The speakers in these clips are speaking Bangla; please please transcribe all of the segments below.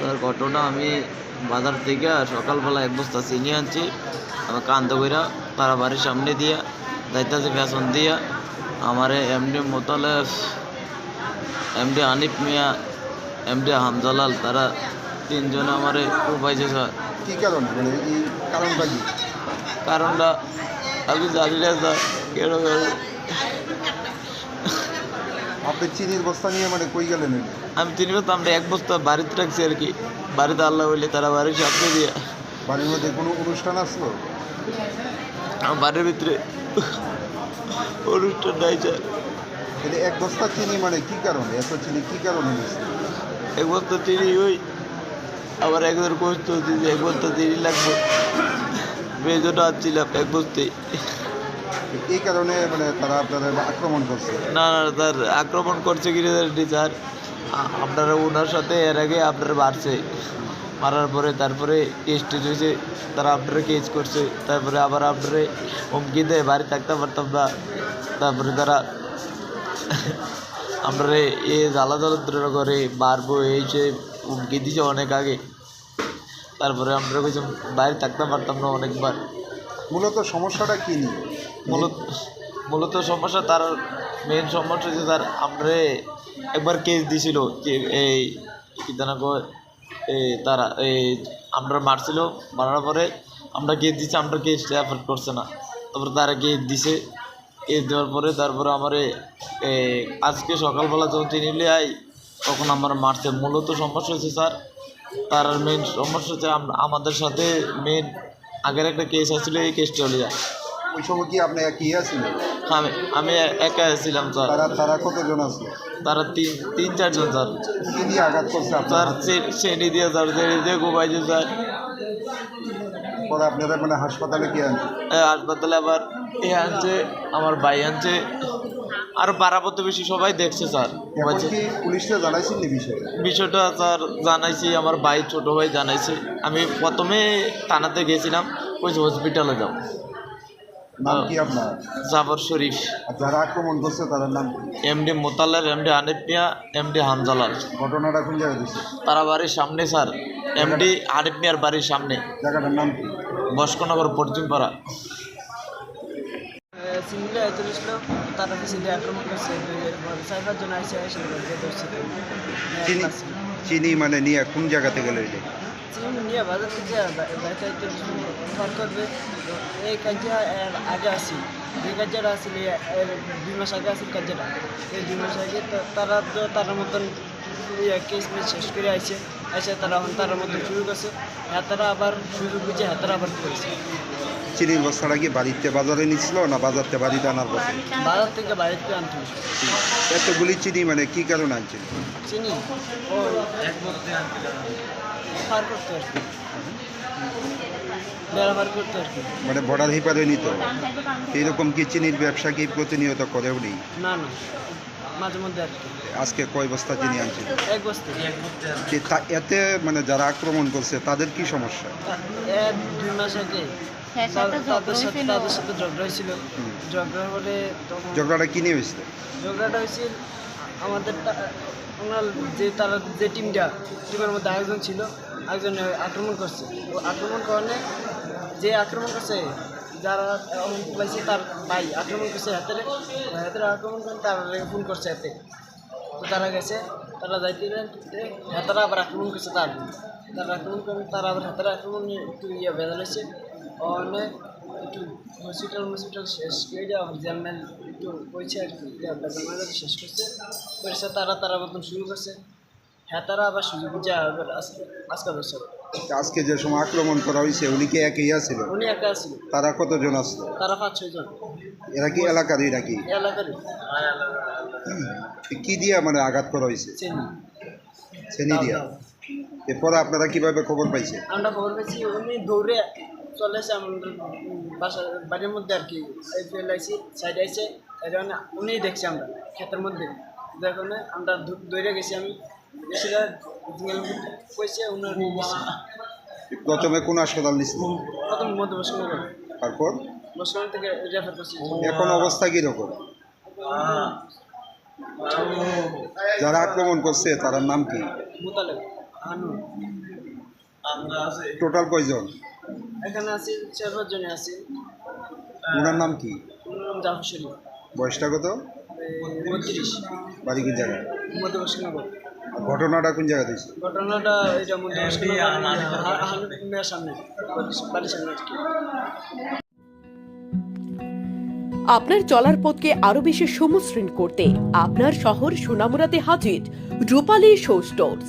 স্যার ঘটনা আমি বাজার থেকে সকালবেলা এক বস্তা চিনি আনছি। আমার কান্দ কইরা তারা বাড়ির সামনে দিয়া যাইতাছে ফ্যাশন দিয়া। আমারে MD Motalef MD Anif Mia MD Hamjalal তারা তিনজনে আমারে উপাইছে স্যার। কি কারণে? মানে কারণটা কি? কারণটা আমি জানি না স্যার কেন আপনি চিনির বস্তা নিয়ে মানে কই গেলেন? আমি চিনি তো আমরা এক বস্তা বাড়িতে রাখছি আর কি। বাড়িতে আল্লাহ বললে তারা বাড়ির সামনে দিয়া। বাড়ির মধ্যে কোনো অনুষ্ঠান আসলো? বাড়ির ভিতরে অনুষ্ঠান নাই স্যার। এক বস্তা চিনি মানে কি কারণে? এত চিনি কি কারণে এক বস্তা চিনি ওই আবার একজন কষ্ট যে এক বস্তা চিনি লাগবে। বেজন্য আনছিলাম এক বস্তে এই কারণে মানে তারা আপনাদের আক্রমণ করছে। না না তার আক্রমণ করছে কি স্যার আপনারা ওনার সাথে এর আগে আপনারা মারছে। মারার পরে তারপরে কেস টেস হয়েছে তারা আপনারা কেস করছে। তারপরে আবার আপনারা হুমকি দেয় বাড়ি থাকতে পারতাম না। তারপরে তারা আমরা এ জ্বালা জ্বালা করে মারবো এই সে হুমকি দিছে অনেক আগে। তারপরে আমরা কিছু বাইরে থাকতে পারতাম না অনেকবার। মূলত সমস্যাটা কি নিয়ে? মূলত মূলত সমস্যা তার মেন সমস্যা হচ্ছে তার আমরা একবার কেস দিছিল যে এই কি জানা কয় তারা, এই আমরা মারছিল, মারার পরে আমরা কেস দিচ্ছি আমরা কেস অ্যাফোর্ড করছে না। তারপরে তারা কেস দিছে কেস দেওয়ার পরে তারপরে আমার আজকে সকালবেলা যখন চিনিলে আই তখন আমার মারছে। মূলত সমস্যা হচ্ছে স্যার, তার মেন সমস্যা হচ্ছে আমাদের সাথে মেন আগের একটা কেস আসছিল এই কেসটা চলে যায় ওই সময় কি আপনি কি আছিলেন আমি আমি একা ছিলাম স্যার। তারা তারা কতজন আসলো তারা তিন তিন চারজন স্যার। কি দিয়ে আঘাত করছে স্যার? দিয়ে স্যার শ্রেণি দিয়ে ঘুমাইছে স্যার। পরে আপনারা মানে হাসপাতালে কি আনছে? হাসপাতালে আবার এ আনছে আমার ভাই আনছে। আর পাড়া প্রতিবেশী সবাই দেখছে স্যার। জানাইছেন এই বিষয়টা স্যার জানাইছি আমার ভাই ছোট ভাই জানাইছে। আমি প্রথমে থানাতে গেছিলাম ওই হসপিটালে যাও নাম কি আপনার? জাফর শরীফ। যারা আক্রমণ করছে তাদের নাম MD Motallar MD Hanif Mia MD Hamjalal ঘটনাটা কোন জায়গায় দিচ্ছে তারা বাড়ির সামনে স্যার। এমডি হানিফ মিয়ার বাড়ির সামনে। জায়গাটার নাম কি? বস্কনগর পশ্চিমপাড়া। সিঙ্গলে চলে আসলো তারা সিলে আক্রমণ করছে ছয় পাঁচজন আইসে এসে চিনি চিনি মানে নিয়ে কোন জায়গাতে গেলে চিনি নিয়ে বাজার থেকে বাড়িতে একটু করবে এই কাজটা এর আগে আসি যে কাজটা আসলে এর দুই মাস আগে আসিল কাজটা। এই দুই মাস আগে তারা তো তার মতন ইয়ে কেস মেস শেষ করে আইছে আইসে তারা এখন তার মতন শুরু করছে হাতারা আবার সুযোগ বুঝে হাতারা আবার করেছে। চিনির বস্তাটা কি বাড়িতে বাজারে নিচ্ছিল না বাজারতে বাড়িতে আনার পথে? বাজার থেকে বাড়িতে আনতে এতগুলি চিনি মানে কি কারণে আনছিল চিনি? ও এক মধ্যে পার করতে আর কি বেড়া পার করতে আর কি মানে বর্ডার হিপারে নিত এইরকম কি চিনির ব্যবসা কি প্রতিনিয়ত করেও নেই? না না। মাঝে মধ্যে আর কি আজকে কয় বস্তা চিনি আনছিল এক বস্তা। তা- এতে মানে যারা আক্রমণ করছে তাদের কি সমস্যা? এক দুই মাস আগে হ্যাঁ, সাথে তাদের সাথে তাদের সাথে ঝগড়া হয়েছিল। হুম। তখন ঝগড়াটা কি নিয়ে হয়েছে? ঝগড়াটা হয়েছিল আমাদের ওনার যে তারা যে টিমটা টিমের মধ্যে আরেকজন ছিল একজন আক্রমণ করছে। ও আক্রমণ করলে যে আক্রমণ করছে, যারা পাইছে তার ভাই আক্রমণ করছে হাতের হাতের আক্রমণ করে তার ফোন করছে হাতে। তো তারা গেছে, তারা যাইতে হাতারা আবার আক্রমণ করছে তার। তারা আক্রমণ করে, তারা আবার হাতারা আক্রমণ একটু ইয়ে বেদা হয়েছে অনেক একটু হসপিটাল হসপিটাল শেষ করে দেওয়া জেনারেল একটু কইছে আর কি। শেষ করছে। করেছে তারা তারা মতন শুরু করছে। হ্যাঁ তারা আবার সুযোগ বুঝে আবার আজকে আজকে বছর। আজকে যে সময় আক্রমণ করা হয়েছে উনি কি একই আছিল? উনি একা আসছিল তারা কতজন আসলো? তারা পাঁচ ছয়জন এরা কি এলাকারই নাকি? এলাকারই। কি দিয়া মানে আঘাত করা হয়েছে? চেনি। দিয়া। এরপরে আপনারা কীভাবে খবর পাইছে আমরা খবর পাইছি উনি দৌড়ে চলে এসে আমাদের বাসা বাড়ির মধ্যে আর কি। ফেলাইছি সাইডে আইসে এই জন্য উনি দেখছি আমরা ক্ষেতের মধ্যে। দেখুন আমরা দৌড়ে গেছি আমি। কইছে উনার প্রথমে কোন হাসপাতাল প্রথম মধ্যে তারপর? থেকে রেফার করছি। এখন অবস্থা কীরকম? যারা আক্রমণ করছে তার নাম কি? টোটাল কয়জন? এখানে আছি চার পাঁচজনে আছি। ওনার নাম কি? ওনার নাম জাফর শরীফ। বয়সটা কত? বত্রিশ বাড়ি কোন জায়গায়? মধ্যবর্ষনগর ঘটনাটা কোন জায়গাতে হয়েছে? ঘটনাটা এটা সামনে বাড়ির সামনে আপনার চলার পথকে আরও বেশি সমশ্রীণ করতে আপনার শহর সোনামুরাতে হাজির রূপালী শো স্টোর্স।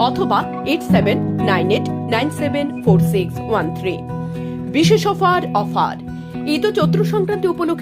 অথবা eight seven nine eight nine seven four six one three বিশেষ অফার অফার ঈদ ও চৈত্র সংক্রান্তি উপলক্ষে